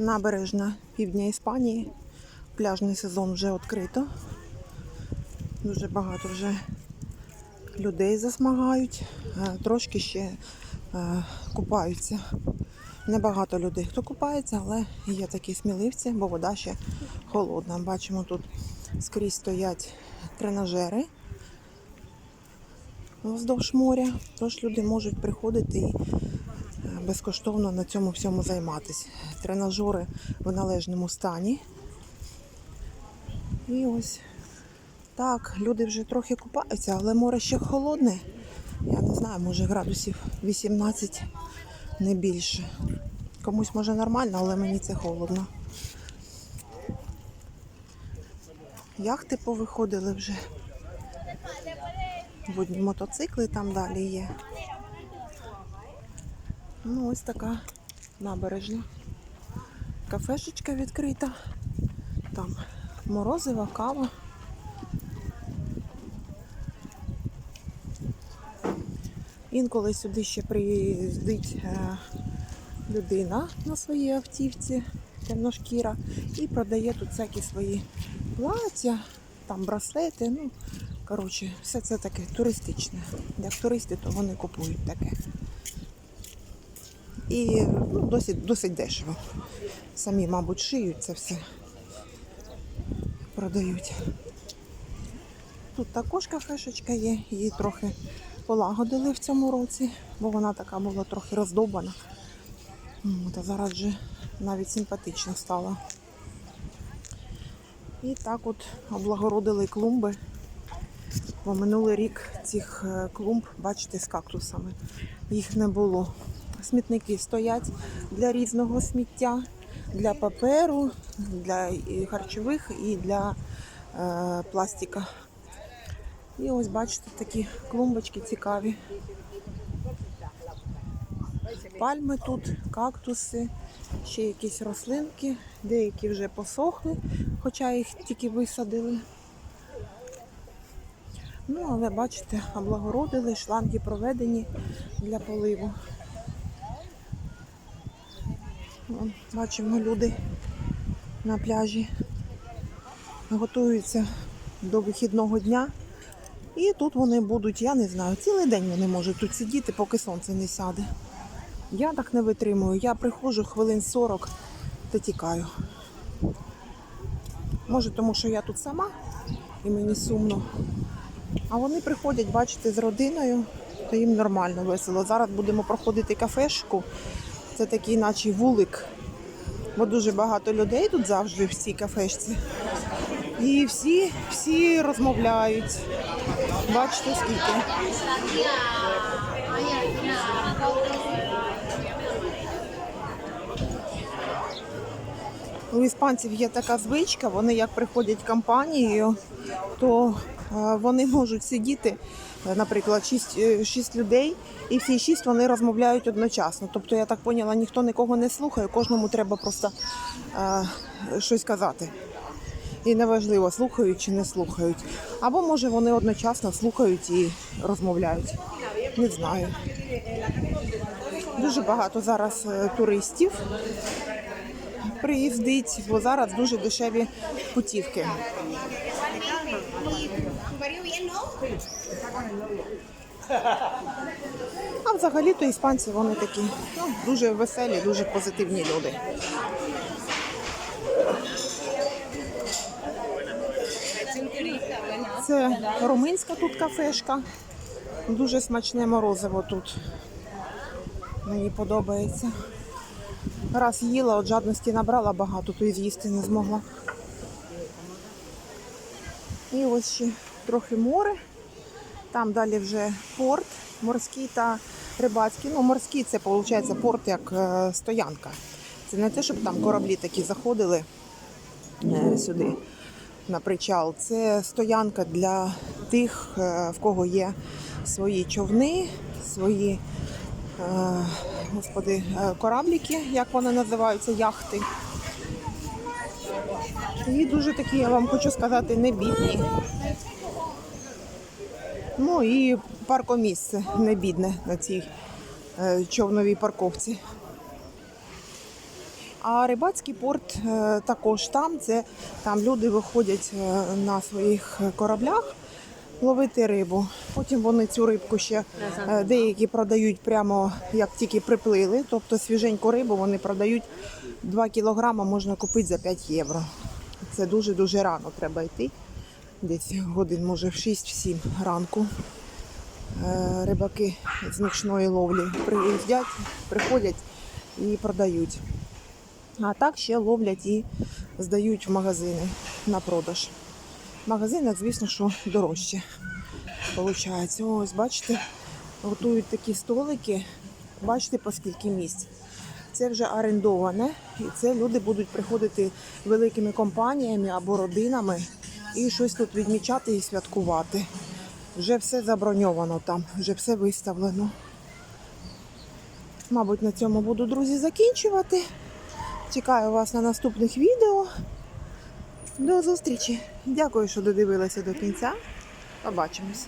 Набережна півдня Іспанії. Пляжний сезон вже відкрито. Дуже багато вже людей засмагають. Е, Трошки ще е, купаються. Небагато людей, хто купається, але є такі сміливці, бо вода ще холодна. Бачимо, тут скрізь стоять тренажери вздовж моря. Тож люди можуть приходити і безкоштовно на цьому всьому займатися. Тренажери в належному стані. І ось так, люди вже трохи купаються, але море ще холодне. Я не знаю, може градусів 18, не більше. Комусь може нормально, але мені це холодно. Яхти повиходили вже. Водні мотоцикли там далі є. Ну, ось така набережна. Кафешечка відкрита. Там морозива, кава. Інколи сюди ще приїздить е, людина на своїй автівці, темношкіра, і продає тут всякі свої плаття, там браслети. Ну, коротше, все це таке туристичне. Як туристи, то вони купують таке. І ну, досить, досить дешево. Самі, мабуть, шиють це все. Продають. Тут також кафешечка є, її трохи полагодили в цьому році, бо вона така була трохи роздовбана. М, Та зараз вже навіть симпатично стала. І так от облагородили клумби. Бо минулий рік цих е, клумб, бачите, з кактусами. Їх не було. Смітники стоять для різного сміття, для паперу, для харчових і для е, пластика. І ось бачите такі клумбочки цікаві. Пальми тут, кактуси, ще якісь рослинки, деякі вже посохли, хоча їх тільки висадили. Ну, але бачите, облагородили, шланги проведені для поливу. Бачимо, люди на пляжі готуються до вихідного дня. І тут вони будуть, я не знаю, цілий день вони можуть тут сидіти, поки сонце не сяде. Я так не витримую. Я приходжу хвилин 40 та тікаю. Може, тому що я тут сама і мені сумно. А вони приходять, бачите, з родиною, то їм нормально, весело. Зараз будемо проходити кафешку. Це такий, наче вулик. Бо дуже багато людей тут завжди в цій кафешці. І всі, всі розмовляють. Бачите, скільки. У іспанців є така звичка, вони як приходять компанією, то е, вони можуть сидіти, наприклад, 6, 6 людей, і всі 6 вони розмовляють одночасно. Тобто, я так поняла, ніхто нікого не слухає, кожному треба просто е, щось казати. І неважливо, слухають чи не слухають. Або може вони одночасно слухають і розмовляють. Не знаю. Дуже багато зараз е, туристів приїздить, бо зараз дуже дешеві путівки. А взагалі-то іспанці вони такі ну, дуже веселі, дуже позитивні люди. Це румунська тут кафешка. Дуже смачне морозиво тут. Мені подобається. Раз їла, от жадності набрала багато, то і з'їсти не змогла. І ось ще трохи море. Там далі вже порт морський та рибацький. Ну, морський це виходить порт як е, стоянка. Це не те, щоб там кораблі такі заходили е, сюди на причал. Це стоянка для тих, е, в кого є свої човни, свої господи, корабліки, як вони називаються, яхти. І дуже такі, я вам хочу сказати, не бідні. Ну і паркомісце не бідне на цій е, човновій парковці. А рибацький порт е, також там. Це там люди виходять е, на своїх кораблях ловити рибу. Потім вони цю рибку ще деякі продають прямо як тільки приплили. Тобто свіженьку рибу вони продають 2 кілограма можна купити за 5 євро. Це дуже-дуже рано треба йти. Десь годин, може, в 6-7 ранку. Е, Рибаки з нічної ловлі приїздять, приходять і продають. А так ще ловлять і здають в магазини на продаж. В магазинах, звісно, що дорожче. Получається. Ось, бачите, готують такі столики. Бачите, по скільки місць. Це вже орендоване, і це люди будуть приходити великими компаніями або родинами і щось тут відмічати і святкувати. Вже все заброньовано там, вже все виставлено. Мабуть, на цьому буду, друзі, закінчувати. Чекаю вас на наступних відео. До зустрічі. Дякую, що додивилися до кінця. Побачимось.